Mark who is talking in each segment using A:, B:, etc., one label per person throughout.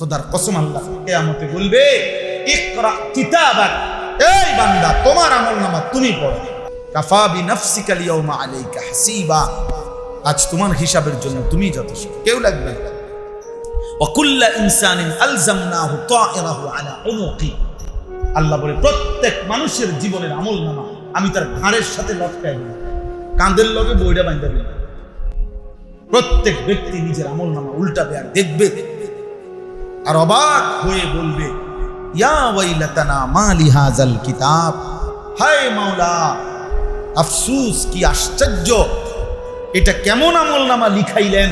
A: খোদার কসম আল্লাহ কেয়ামতে বলবে, ইকরা কিতাবাক, এই বান্দা, তোমার আমল নামা তুমি পড়ো। কাফা বি নাফসিকা লিয়াউমা আলাইকা হাসিবা। আজ তোমার হিসাবের জন্য তুমি যথেষ্ট, কেউ লাগবে না। ওয়াকুল্লা ইনসানিন আলজামনাহু তায়রাহু আলা উনুকি আল্লাহ বলে, প্রত্যেক মানুষের জীবনের আমল নামা আমি তার ঘাড়ের সাথে লটকাই দিই কাঁধের লগে বইটা বাঁধতে প্রত্যেক ব্যক্তি নিজের আমল নামা উল্টাবে আর দেখবে আর অবাক হয়ে বলবে, ইয়া ওয়াইলাতানা, মা লিহাজাল কিতাব? হায় মাওলা, আফসুস, কি আশ্চর্য! এটা কেমন আমল নামা লিখাইলেন?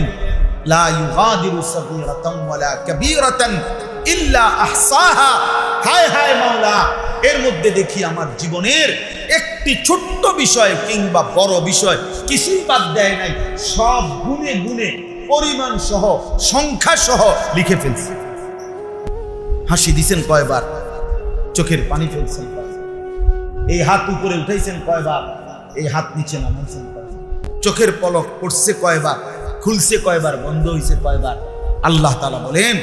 A: লা ইউগাদিরু সাগীরাতান ওয়ালা কাবীরাতান ইল্লা আহসাহা। হায় হায় মাওলা, এর মধ্যে দেখি আমার জীবনের একটি ছোট্ট বিষয় কিংবা বড় বিষয় কিছুই বাদ দেয় নাই, সব গুণে গুণে পরিমাণ সহ সংখ্যা সহ লিখে ফেলছে। হাসি দিছেন কয়বার? চোখের পানি ফেলছেন? এই হাত উপরে উঠাইছেন কয়বার? এই হাত নিচে নামাইছেন চোখের পলক পড়ছে কয়বার? খুলছে কয়বার? বন্ধ হইছে কয়বার? আল্লাহ তালা বলেন,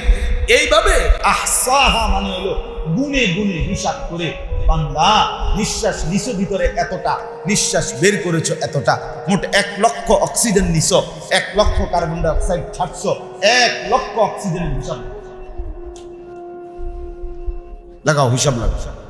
A: এইভাবে আহসাহা মানে হলো গুনে গুনে হিসাব করে, বান্দা, নিঃশ্বাস নিছো ভিতরে এতটা, নিঃশ্বাস বের করেছ এতটা, মোট এক লক্ষ অক্সিজেন নিছো, এক লক্ষ কার্বন ডাই অক্সাইড ছাড়ছো, এক লক্ষ অক্সিজেন হিসাব। লাগাও হিসাব লাগাও।